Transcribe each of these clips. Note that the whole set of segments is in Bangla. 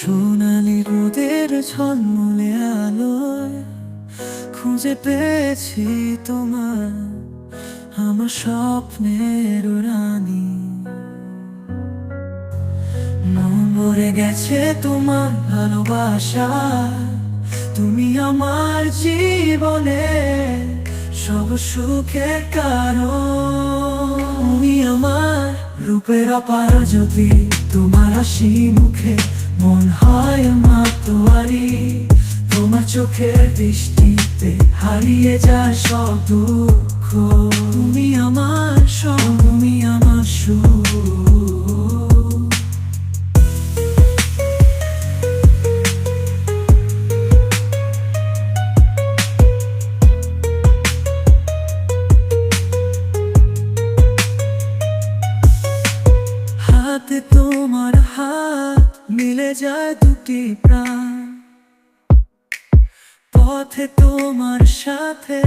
সোনালি রোদের ঝলমলে আলোয় খুঁজে পেয়েছি তোমার আমার স্বপ্নের রানী। ভরে গেছে তোমার ভালোবাসা, তুমি আমার জীবনে সব সুখের কারণ। তুমি আমার রূপের অপার যদি তোমার হাসি মুখে হয় মাতোয়ারি তোমার চোখের দৃষ্টিতে হারিয়ে যায় সব দুঃখ। তুমি আমার সব, তুমি আমার হাতে তোমার হাত মিলে যায় দুটি প্রাণ। পথে তোমার সাথে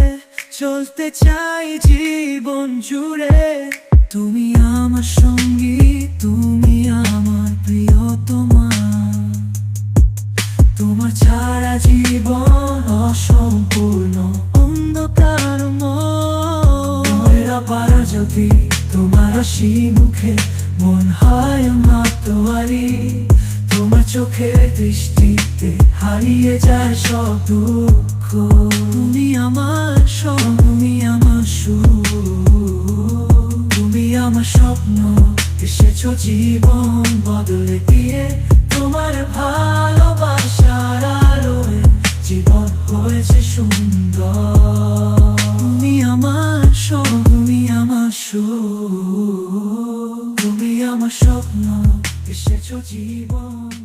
চলতে চাই জীবন জুড়ে। তুমি আমার সঙ্গী, তুমি আমার প্রিয় তোমার তোমার ছাড়া জীবন অসম্পূর্ণ, অন্ধকার মেরা যদি তোমার হাসি মুখে মন হয় মাতোয়ারি। চোখের দৃষ্টিতে হারিয়ে যায় সব দুঃখ। তুমি আমার সব তুমি আমার সুখ। তুমি আমার স্বপ্ন, এসেছ জীবন বদলে দিয়ে। তোমার ভালোবাসার আলোয় জীবন হয়েছে সুন্দর। তুমি আমার সব তুমি আমার সুখ। তুমি আমার স্বপ্ন, এসেছ জীবন